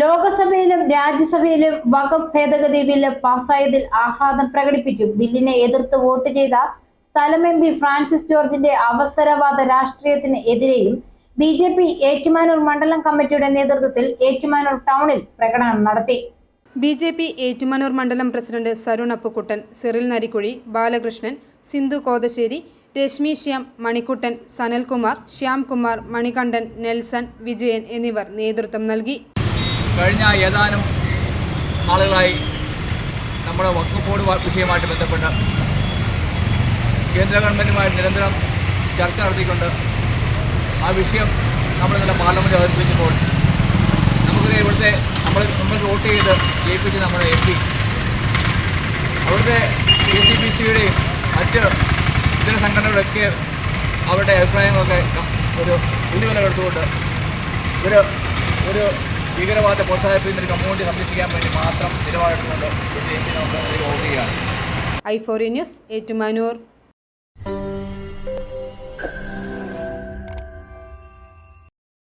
ലോകസഭയിലും രാജ്യസഭയിലും വകുപ്പ് ഭേദഗതി ബില്ല് പാസ്സായതിൽ ആഹ്ലാദം പ്രകടിപ്പിച്ചു. ബില്ലിനെ എതിർത്ത് വോട്ട് ചെയ്ത സ്ഥലം എം പി ഫ്രാൻസിസ് ജോർജിന്റെ അവസരവാദ രാഷ്ട്രീയത്തിന് എതിരെയും ബി ജെ പി ഏറ്റുമാനൂർ മണ്ഡലം കമ്മിറ്റിയുടെ നേതൃത്വത്തിൽ ഏറ്റുമാനൂർ ടൗണിൽ പ്രകടനം നടത്തി. ബി ജെ പി ഏറ്റുമാനൂർ മണ്ഡലം president Sarun Appukuttan Cyril Narikuzhi Balakrishnan Sindhu Kothasseri Reshmi Shyam Manikuttan Sanalkumar Shyamkumar Manikandan Nelson Vijayan എന്നിവർ നേതൃത്വം നൽകി. കഴിഞ്ഞ ഏതാനും നാളുകളായി നമ്മുടെ വഖഫ് വിഷയമായിട്ട് ബന്ധപ്പെട്ട് കേന്ദ്ര ഗവൺമെന്റുമായി നിരന്തരം ചർച്ച നടത്തിക്കൊണ്ട് ആ വിഷയം നമ്മൾ ഇന്നലെ പാർലമെന്റ് അവതരിപ്പിച്ചപ്പോൾ നമുക്കിത് ഇവിടുത്തെ നമ്മൾ നമ്മൾ വോട്ട് ചെയ്ത് ജയിപ്പിച്ച് നമ്മുടെ എം പി. അവിടുത്തെ കെ സി ബി സിയുടെയും മറ്റ് ഇതര സംഘടനകളൊക്കെ അവരുടെ അഭിപ്രായങ്ങളൊക്കെ ഒരു ഉന്നവില എടുത്തുകൊണ്ട് ഒരു ഒരു ഭീകരവാദത്തെ പ്രോത്സാഹിപ്പിക്കുന്ന ഒരു കമ്മ്യൂണിറ്റി സംരക്ഷിക്കാൻ വേണ്ടി മാത്രം നിലപാടെടുത്തുകൊണ്ട് ഒരു ചെയ്യുകയാണ് ഐ ഫോറി ന്യൂസ് ഏറ്റുമാനൂർ.